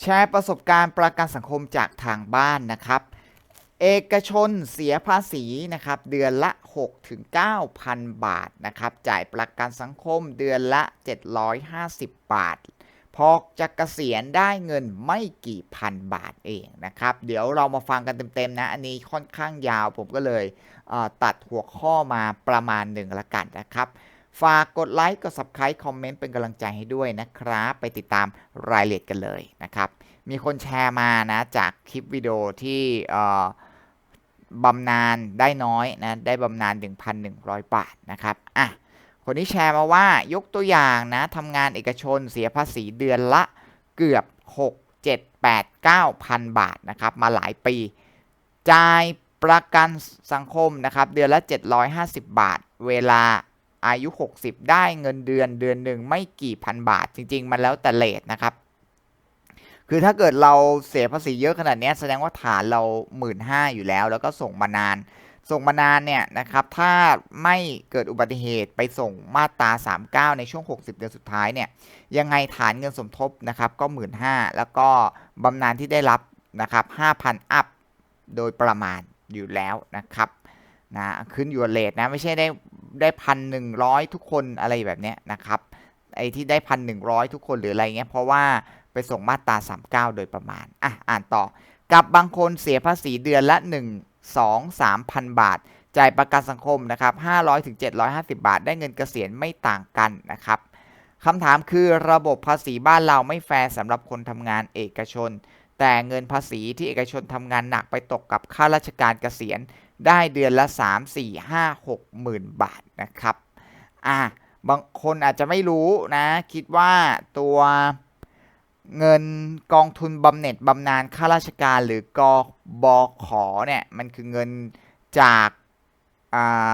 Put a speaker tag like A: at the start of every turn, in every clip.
A: แชร์ประสบการณ์ประกันสังคมจากทางบ้านนะครับ เอกชนเสียภาษีนะครับ เดือนละ6ถึง9,000 บาทนะครับ จ่ายประกันสังคมเดือนละ 750 บาท พอจะเกษียณได้เงินไม่กี่พันบาทเองนะครับ เดี๋ยวเรามาฟังกันเต็มๆนะ อันนี้ค่อนข้างยาวผมก็เลยตัดหัวข้อมาประมาณหนึ่งละกันนะครับ ฝากกดไลค์กด subscribe คอมเมนต์เป็นกำลังใจให้ด้วยนะครับ ไปติดตามรายละเอียดกันเลยนะครับ มีคนแชร์มานะจากคลิปวิดีโอที่บำนาญได้น้อยนะได้บำนาญ1,100 บาทนะครับอะคนที่แชร์มาว่ายกตัวอย่างนะทำงานเอกชนเสียภาษีเดือนละเกือบ 6 7 8 9พันบาทนะครับมาหลายปี จ่ายประกันสังคมนะครับเดือนละ 750 บาท เวลา อายุ 60 ได้เงินเดือนเดือนหนึ่งไม่กี่พันบาท จริง ๆ มันแล้วแต่เลทนะครับ คือถ้าเกิดเราเสียภาษีเยอะขนาดนี้แสดงว่าฐานเราหมื่นห้าอยู่แล้ว แล้วก็ส่งมานาน ส่งมานานเนี่ยนะครับ ถ้าไม่เกิดอุบัติเหตุไปส่งมาตรา 39 ในช่วง 60 เดือนสุดท้ายเนี่ย ยังไงฐานเงินสมทบนะครับก็1 5ื่นห้าแล้วก็บำนาญที่ได้รับนะครับ5,000 อัพโดยประมาณอยู่แล้วนะครับนะขึ้นอยู่กับเลทนะไม่ใช่ได้ ได้พันหนึ่งร้อยทุกคนอะไรแบบเนี้ยนะครับไอ้ที่ได้พันหนึ่งร้อยทุกคนหรืออะไรเงี้ยเพราะว่าไปส่งมาตรา 39 โดยประมาณอะอ่านต่อ กับบางคนเสียภาษีเดือนละ 1 2 3พันบาท จ่ายประกันสังคมนะครับ500ถึง750 บาท ได้เงินเกษียณไม่ต่างกันนะครับคำถามคือระบบภาษีบ้านเราไม่แฟร์สำหรับคนทำงานเอกชน แต่เงินภาษีที่เอกชนทำงานหนักไปตกกับข้าราชการเกษียณ ได้เดือนละ 3 4 5 6หมื่นบาทนะครับอะบางคนอาจจะไม่รู้นะ คิดว่าตัวเงินกองทุนบำเหน็จบำนาญข้าราชการหรือกบขเนี่ยมันคือเงินจาก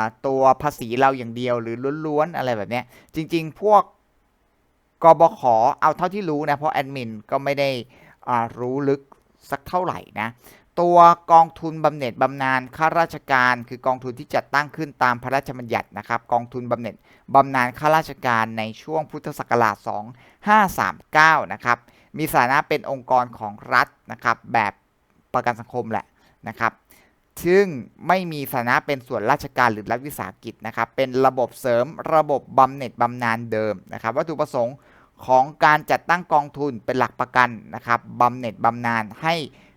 A: าตัวภาษีเราอย่างเดียวหรือล้วนๆอะไรแบบเนี้ยจริง ๆ พวกกบขเอาเท่าที่รู้นะ เพราะแอดมินก็ไม่ได้รู้ลึกสักเท่าไหร่นะ ตัวกองทุนบำเหน็จบำนาญข้าราชการ คือกองทุนที่จัดตั้งขึ้นตามพระราชบัญญัตินะครับ กองทุนบำเหน็จบำนาญข้าราชการในช่วงพุทธศักราช 2539 นะครับ มีสถานะเป็นองค์กรของรัฐนะครับ แบบประกันสังคมแหละนะครับ ซึ่งไม่มีสถานะเป็นส่วนราชการหรือรัฐวิสาหกิจนะครับ เป็นระบบเสริมระบบบำเหน็จบำนาญเดิมนะครับ วัตถุประสงค์ของการจัดตั้งกองทุนเป็นหลักประกันนะครับบำเหน็จบำนาญให้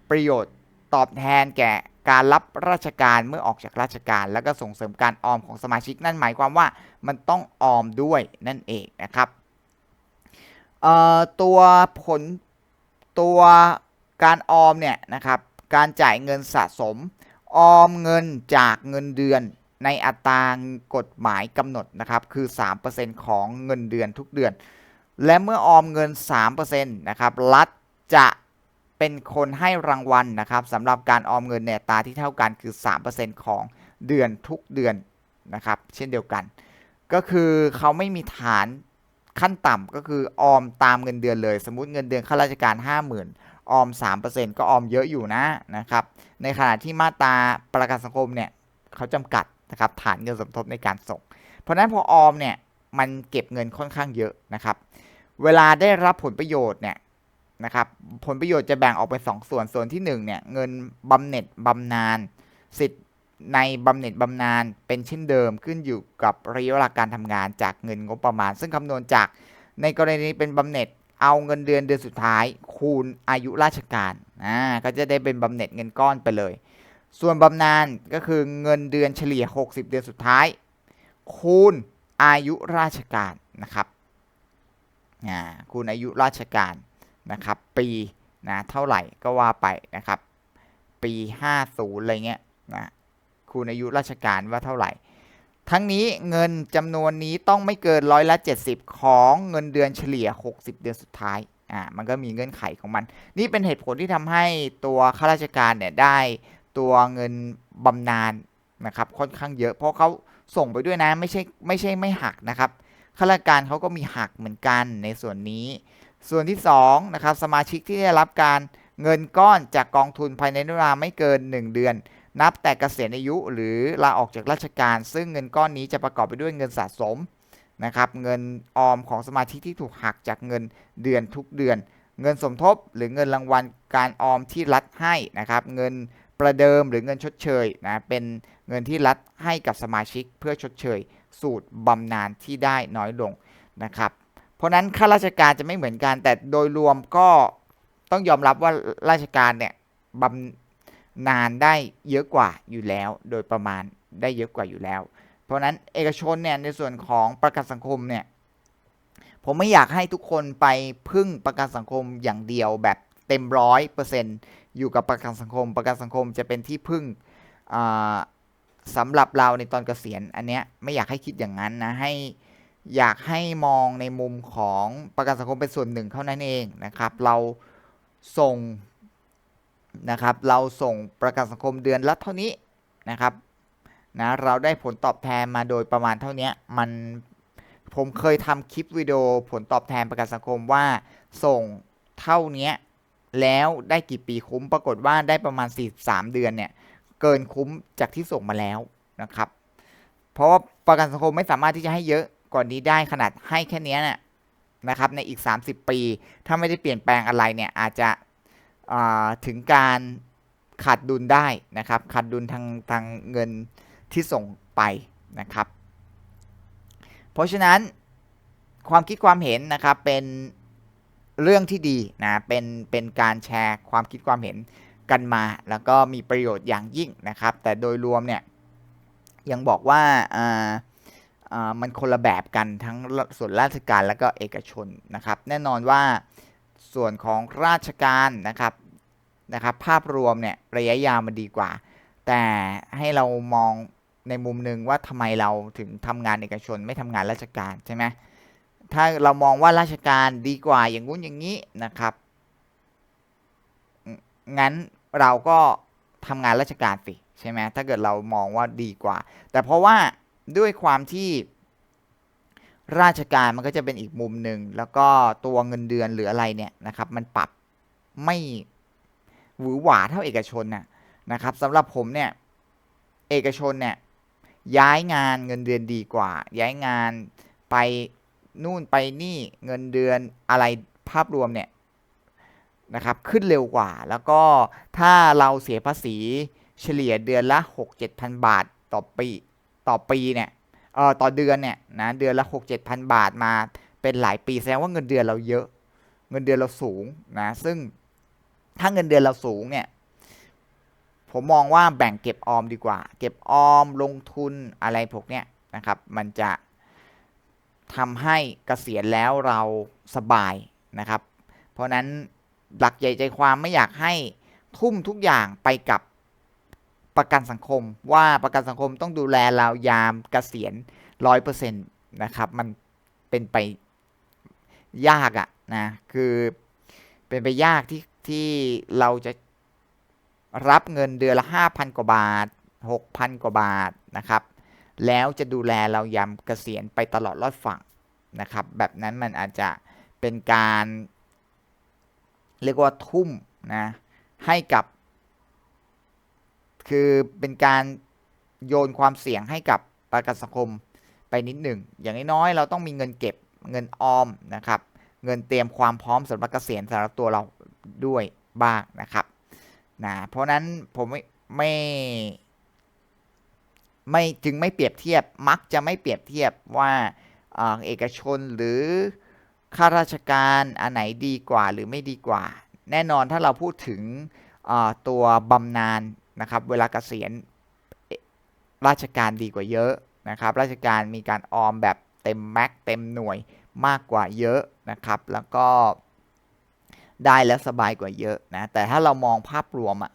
A: ประโยชน์ ตอบแทนแก่การรับราชการเมื่อออกจากราชการ แล้วก็ส่งเสริมการออมของสมาชิกนั่นหมายความว่ามันต้องออมด้วยนั่นเองนะครับตัวผลตัวการออมเนี่ยนะครับการจ่ายเงินสะสม ออมเงินจากเงินเดือนในอัตรากฎหมายกำหนดนะครับคือ 3%ของเงินเดือนทุกเดือน และเมื่อออมเงิน 3%นะครับรัฐจะ เป็นคนให้รางวัลนะครับสำหรับการออมเงินในตาที่เท่ากันคือ 3%ของเดือนทุกเดือนนะครับ เช่นเดียวกัน ก็คือเขาไม่มีฐานขั้นต่ำก็คือออมตามเงินเดือนเลย สมมติเงินเดือนข้าราชการ 50,000 ออม 3%ก็ออมเยอะอยู่นะนะครับ ในขณะที่มาตราประกันสังคมเนี่ยเขาจำกัดนะครับฐานเงินสมทบในการส่ง เพราะฉะนั้นพอออมเนี่ยมันเก็บเงินค่อนข้างเยอะนะครับ เวลาได้รับผลประโยชน์เนี่ย นะครับ ผลประโยชน์จะแบ่งออกเป็น2ส่วน ส่วนที่1เนี่ยเงินบำเหน็จบำนาญสิทธิ์ในบำเหน็จบำนาญเป็นเช่นเดิมขึ้นอยู่กับระยะเวลาการทำงานจากเงินงบประมาณ ซึ่งคำนวณจากในกรณีนี้เป็นบำเหน็จเอาเงินเดือนเดือนสุดท้าย คูณอายุราชการอ่าก็จะได้เป็นบำเหน็จเงินก้อนไปเลย ส่วนบำนาญก็คือเงินเดือนเฉลี่ย 60 เดือนสุดท้าย คูณอายุราชการนะครับอ่าคูณอายุราชการ นะครับปีนะเท่าไหร่ก็ว่าไปนะครับปี 50อะไรเงี้ยนะคูณอายุราชการว่าเท่าไหร่ ทั้งนี้เงินจำนวนนี้ต้องไม่เกินร้อยละ 70 ของเงินเดือนเฉลี่ย 60 เดือนสุดท้ายอ่ามันก็มีเงื่อนไขของมัน นี่เป็นเหตุผลที่ทำให้ตัวข้าราชการเนี่ยได้ตัวเงินบำนาญนะครับค่อนข้างเยอะ เพราะเขาส่งไปด้วยนะไม่ใช่ไม่ใช่ไม่หักนะครับข้าราชการเขาก็มีหักเหมือนกันในส่วนนี้ ส่วนที่2นะครับสมาชิกที่ได้รับการเงินก้อนจากกองทุนภายในเวลาไม่เกิน 1 เดือน นับแต่เกษียณอายุหรือลาออกจากราชการ ซึ่งเงินก้อนนี้จะประกอบไปด้วยเงินสะสมนะครับเงินออมของสมาชิกที่ถูกหักจากเงินเดือนทุกเดือน เงินสมทบหรือเงินรางวัลการออมที่รัฐให้นะครับเงินประเดิมหรือเงินชดเชยนะเป็นเงินที่รัฐให้กับสมาชิกเพื่อชดเชย สูตรบำนาญที่ได้น้อยลงนะครับ เพราะนั้นข้าราชการจะไม่เหมือนกัน แต่โดยรวมก็ต้องยอมรับว่าราชการเนี่ยบำนาญได้เยอะกว่าอยู่แล้ว โดยประมาณได้เยอะกว่าอยู่แล้ว เพราะนั้นเอกชนเนี่ยในส่วนของประกันสังคมเนี่ยผมไม่อยากให้ทุกคนไปพึ่งประกันสังคมอย่างเดียวแบบเต็มร้อยเปอร์เซ็นต์อยู่กับประกันสังคม ประกันสังคมจะเป็นที่พึ่งสำหรับเราในตอนเกษียณ อันเนี้ยไม่อยากให้คิดอย่างนั้นนะให้ อยากให้มองในมุมของประกันสังคมเป็นส่วนหนึ่งเท่านั้นเองนะครับ เราส่งนะครับ เราส่งประกันสังคมเดือนละเท่านี้นะครับนะเราได้ผลตอบแทนมาโดยประมาณเท่านี้มันผมเคยทำคลิปวิดีโอผลตอบแทนประกันสังคมว่าส่งเท่านี้แล้วได้กี่ปีคุ้มปรากฏว่าได้ประมาณ 43 เดือนเนี่ยเกินคุ้มจากที่ส่งมาแล้วนะครับ เพราะว่าประกันสังคมไม่สามารถที่จะให้เยอะ กว่านนี้ได้ขนาดให้แค่นี้เนี่ยนะครับในอีก 30 ปี ถ้าไม่ได้เปลี่ยนแปลงอะไรเนี่ยอาจจะถึงการขาดดุลได้นะครับขาดดุลทางทางเงินที่ส่งไปนะครับ เพราะฉะนั้นความคิดความเห็นนะครับเป็นเรื่องที่ดีนะเป็นเป็นการแชร์ความคิดความเห็นกันมา แล้วก็มีประโยชน์อย่างยิ่งนะครับ แต่โดยรวมเนี่ยยังบอกว่า มันคนละแบบกันทั้งส่วนราชการและก็เอกชนนะครับ แน่นอนว่าส่วนของราชการนะครับนะครับ ภาพรวมเนี่ยระยะยาวมันดีกว่า แต่ให้เรามองในมุมหนึ่งว่าทำไมเราถึงทำงานเอกชนไม่ทำงานราชการใช่ไหมถ้าเรามองว่าราชการดีกว่าอย่างงู้นอย่างนี้นะครับ งั้นเราก็ทำงานราชการสิใช่ไหมถ้าเกิดเรามองว่าดีกว่า แต่เพราะว่า ด้วยความที่ราชการมันก็จะเป็นอีกมุมหนึ่งแล้วก็ตัวเงินเดือนหรืออะไรเนี่ยนะครับ มันปรับไม่หวือหวาเท่าเอกชนนะนะครับสำหรับผมเนี่ยเอกชนเนี่ยย้ายงานเงินเดือนดีกว่า ย้ายงานไปนู่นไปนี่เงินเดือนอะไรภาพรวมเนี่ยนะครับขึ้นเร็วกว่า แล้วก็ถ้าเราเสียภาษีเฉลี่ยเดือนละ 6 7พันบาทต่อปี ต่อปีเนี่ยเออต่อเดือนเนี่ยนะเดือนละ6 7พันบาทมาเป็นหลายปีแสดงว่าเงินเดือนเราเยอะ เงินเดือนเราสูงนะซึ่งถ้าเงินเดือนเราสูงเนี่ยผมมองว่าแบ่งเก็บออมดีกว่า เก็บออมลงทุนอะไรพวกเนี้ยนะครับ มันจะทำให้เกษียณแล้วเราสบายนะครับ เพราะนั้นหลักใหญ่ใจความไม่อยากให้ทุ่มทุกอย่างไปกับ ประกันสังคม ว่าประกันสังคมต้องดูแลเรายามเกษียณร้อยเปอร์เซ็นต์นะครับมันเป็นไปยากอะนะคือเป็นไปยากที่ที่เราจะรับเงินเดือนละห้าพันกว่าบาทหกพันกว่าบาทนะครับ แล้วจะดูแลเรายามเกษียณไปตลอดรอดฝั่งนะครับ แบบนั้นมันอาจจะเป็นการ เรียกว่าทุ่มนะให้กับ คือเป็นการโยนความเสี่ยงให้กับประกันสังคมไปนิดหนึ่ง อย่างน้อยๆเราต้องมีเงินเก็บเงินออมนะครับ เงินเตรียมความพร้อมสำหรับเกษียณสำหรับตัวเราด้วยบ้างนะครับนะเพราะนั้นผมไม่ไม่ไม่จึงไม่เปรียบเทียบมักจะไม่เปรียบเทียบว่าเอกชนหรือข้าราชการอันไหนดีกว่าหรือไม่ดีกว่า แน่นอนถ้าเราพูดถึงตัวบำนาญ นะครับเวลาเกษียณราชการดีกว่าเยอะนะครับราชการมีการออมแบบเต็มแม็กเต็มหน่วยมากกว่าเยอะนะครับแล้วก็ได้แล้วสบายกว่าเยอะนะแต่ถ้าเรามองภาพรวมอะ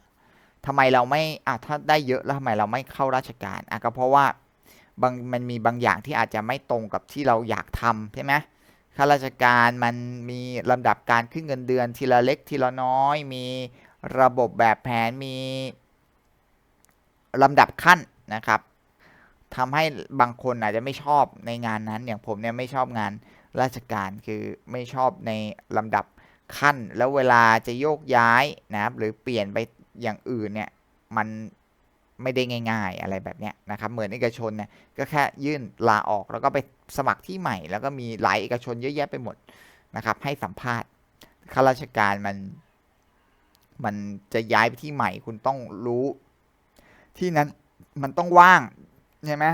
A: ทำไมเราไม่อะถ้าได้เยอะแล้วทำไมเราไม่เข้าราชการอะก็เพราะว่าบางมันมีบางอย่างที่อาจจะไม่ตรงกับที่เราอยากทำใช่ไหมข้าราชการมันมีลำดับการขึ้นเงินเดือนทีละเล็กทีละน้อย มีระบบแบบแผนมี ลำดับขั้นนะครับทำให้บางคนอาจจะไม่ชอบในงานนั้น อย่างผมเนี่ยไม่ชอบงานราชการคือไม่ชอบในลำดับขั้น แล้วเวลาจะโยกย้ายนะครับหรือเปลี่ยนไปอย่างอื่นเนี่ยมันไม่ได้ง่าย ๆอะไรแบบเนี้ยนะครับเหมือนเอกชนเนี่ยก็แค่ยื่นลาออกแล้วก็ไปสมัครที่ใหม่ แล้วก็มีหลายเอกชนเยอะแยะไปหมดนะครับ ให้สัมภาษณ์ข้าราชการมัน มันจะย้ายไปที่ใหม่ คุณต้องรู้ ที่นั้นมันต้องว่างใช่ไหม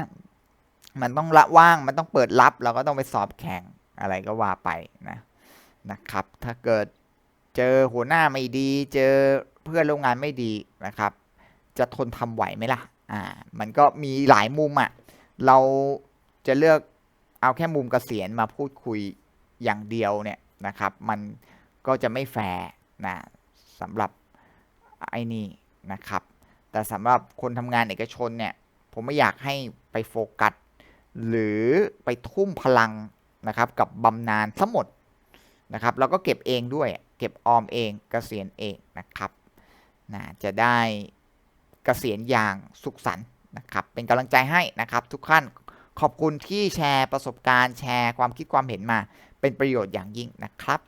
A: มันต้องละว่างมันต้องเปิดรับเราก็ต้องไปสอบแข่งอะไรก็ว่าไปนะนะครับ ถ้าเกิดเจอหัวหน้าไม่ดี เจอเพื่อนร่วมงานไม่ดีนะครับ จะทนทำไหวไหมล่ะอ่ามันก็มีหลายมุมอะ่ะเราจะเลือกเอาแค่มุมเกษียณมาพูดคุยอย่างเดียวเนี่ยนะครับ มันก็จะไม่แฟร์นะสำหรับไอ้นี่นะครับ แต่สำหรับคนทำงานเอกชนเนี่ย ผมไม่อยากให้ไปโฟกัส หรือไปทุ่มพลังนะครับกับบำนาญทั้งหมดนะครับแล้วก็เก็บเองด้วยเก็บออมเองเกษียณเองนะครับนะจะได้เกษียณอย่างสุขสันต์นะครับเป็นกำลังใจให้นะครับ ทุกท่านขอบคุณที่แชร์ประสบการณ์แชร์ความคิดความเห็นมาเป็นประโยชน์อย่างยิ่งนะครับ